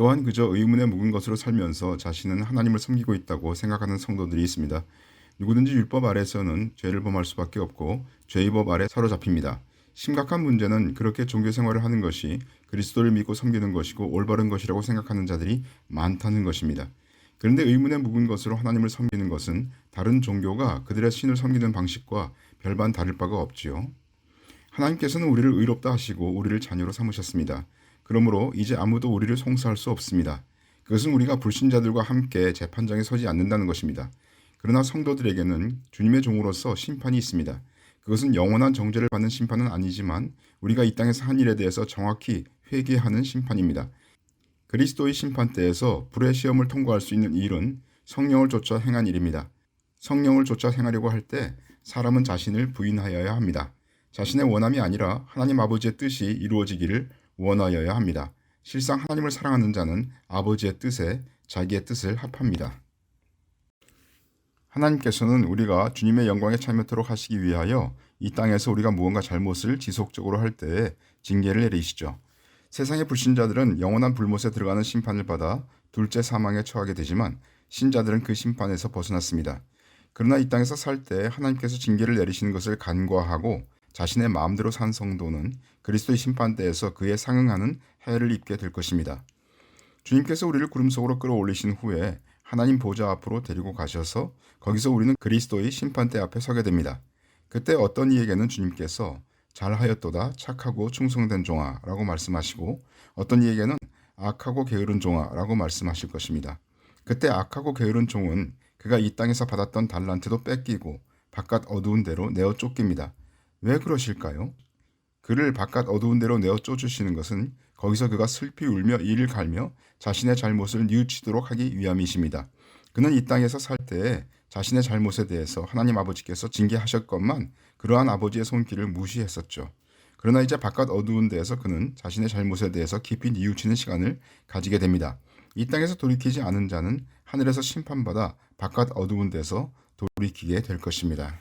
또한 그저 의문에 묵은 것으로 살면서 자신은 하나님을 섬기고 있다고 생각하는 성도들이 있습니다. 누구든지 율법 아래서는 죄를 범할 수밖에 없고 죄의 법 아래 사로잡힙니다. 심각한 문제는 그렇게 종교 생활을 하는 것이 그리스도를 믿고 섬기는 것이고 올바른 것이라고 생각하는 자들이 많다는 것입니다. 그런데 의문에 묵은 것으로 하나님을 섬기는 것은 다른 종교가 그들의 신을 섬기는 방식과 별반 다를 바가 없지요. 하나님께서는 우리를 의롭다 하시고 우리를 자녀로 삼으셨습니다. 그러므로 이제 아무도 우리를 송사할 수 없습니다. 그것은 우리가 불신자들과 함께 재판장에 서지 않는다는 것입니다. 그러나 성도들에게는 주님의 종으로서 심판이 있습니다. 그것은 영원한 정죄를 받는 심판은 아니지만 우리가 이 땅에서 한 일에 대해서 정확히 회개하는 심판입니다. 그리스도의 심판대에서 불의 시험을 통과할 수 있는 일은 성령을 쫓아 행한 일입니다. 성령을 쫓아 행하려고 할 때 사람은 자신을 부인하여야 합니다. 자신의 원함이 아니라 하나님 아버지의 뜻이 이루어지기를 원하여야 합니다. 실상 하나님을 사랑하는 자는 아버지의 뜻에 자기의 뜻을 합합니다. 하나님께서는 우리가 주님의 영광에 참여토록 하시기 위하여 이 땅에서 우리가 무언가 잘못을 지속적으로 할 때에 징계를 내리시죠. 세상의 불신자들은 영원한 불못에 들어가는 심판을 받아 둘째 사망에 처하게 되지만 신자들은 그 심판에서 벗어났습니다. 그러나 이 땅에서 살 때 하나님께서 징계를 내리시는 것을 간과하고 자신의 마음대로 산 성도는 그리스도의 심판대에서 그에 상응하는 해를 입게 될 것입니다. 주님께서 우리를 구름 속으로 끌어올리신 후에 하나님 보좌 앞으로 데리고 가셔서 거기서 우리는 그리스도의 심판대 앞에 서게 됩니다. 그때 어떤 이에게는 주님께서 잘하였도다 착하고 충성된 종아라고 말씀하시고 어떤 이에게는 악하고 게으른 종아라고 말씀하실 것입니다. 그때 악하고 게으른 종은 그가 이 땅에서 받았던 달란트도 뺏기고 바깥 어두운 데로 내어 쫓깁니다. 왜 그러실까요? 그를 바깥 어두운 데로 내어 쫓으시는 것은 거기서 그가 슬피 울며 이를 갈며 자신의 잘못을 뉘우치도록 하기 위함이십니다. 그는 이 땅에서 살 때에 자신의 잘못에 대해서 하나님 아버지께서 징계하셨건만 그러한 아버지의 손길을 무시했었죠. 그러나 이제 바깥 어두운 데에서 그는 자신의 잘못에 대해서 깊이 뉘우치는 시간을 가지게 됩니다. 이 땅에서 돌이키지 않은 자는 하늘에서 심판받아 바깥 어두운 데서 돌이키게 될 것입니다.